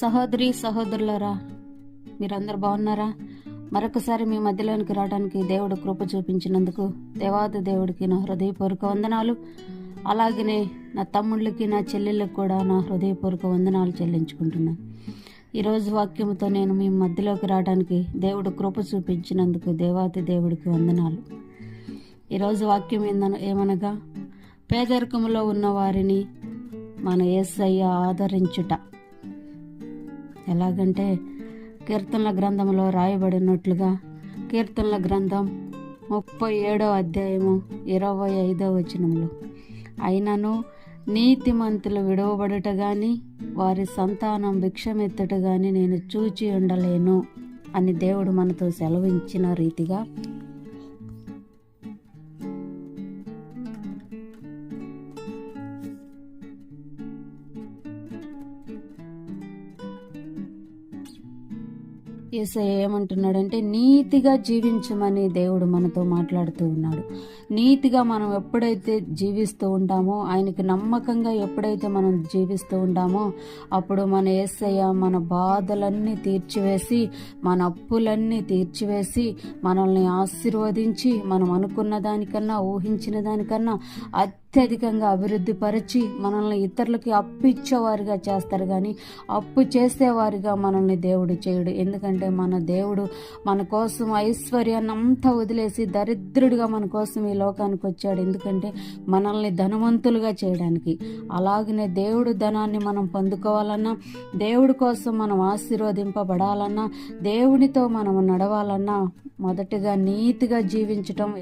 సహోదరి సహోదరులరా మీరందరు బాగున్నారా? మరొకసారి మీ మధ్యలోనికి రావడానికి దేవుడు కృప చూపించినందుకు దేవాది దేవుడికి నా హృదయపూర్వక వందనాలు. అలాగనే నా తమ్ముళ్ళకి నా చెల్లెళ్ళకి కూడా నా హృదయపూర్వక వందనాలు చెల్లించుకుంటున్నాను ఈరోజు వాక్యంతో నేను మీ మధ్యలోకి రావడానికి దేవుడు కృప చూపించినందుకు దేవాది దేవుడికి వందనాలు. ఈరోజు వాక్యం ఏందన ఏమనగా పేదరికంలో ఉన్న వారిని మన యేసయ్య ఆదరించుట. ఎలాగంటే కీర్తనల గ్రంథంలో రాయబడినట్లుగా కీర్తనల గ్రంథం ముప్పై ఏడో అధ్యాయము ఇరవై ఐదో వచనంలో అయినను నీతిమంతులు విడవబడుట కానీ వారి సంతానం భిక్షమెత్తట కానీ నేను చూచి ఉండలేను అని దేవుడు మనతో సెలవించిన రీతిగా ఏసయ్య ఏమంటున్నాడంటే నీతిగా జీవించమని దేవుడు మనతో మాట్లాడుతూ ఉన్నాడు. నీతిగా మనం ఎప్పుడైతే జీవిస్తూ ఉంటామో ఆయనకి నమ్మకంగా ఎప్పుడైతే మనం జీవిస్తూ ఉంటామో అప్పుడు మన ఏసయ్య మన బాధలన్నీ తీర్చివేసి మన అప్పులన్నీ తీర్చివేసి మనల్ని ఆశీర్వదించి మనం అనుకున్న దానికన్నా ఊహించిన దానికన్నా అత్యధికంగా అభివృద్ధి పరిచి మనల్ని ఇతరులకి అప్పు ఇచ్చేవారిగా చేస్తారు కానీ అప్పు చేసేవారిగా మనల్ని దేవుడు చేయడు. ఎందుకంటే ఎందుకంటే మన దేవుడు మన కోసం ఐశ్వర్యాన్ని అంతా వదిలేసి దరిద్రుడిగా మన కోసం ఈ లోకానికి వచ్చాడు. ఎందుకంటే మనల్ని ధనవంతులుగా చేయడానికి. అలాగనే దేవుడు ధనాన్ని మనం పొందుకోవాలన్నా దేవుడి కోసం మనం ఆశీర్వదింపబడాలన్నా దేవునితో మనం నడవాలన్నా మొదటిగా నీతిగా జీవించటం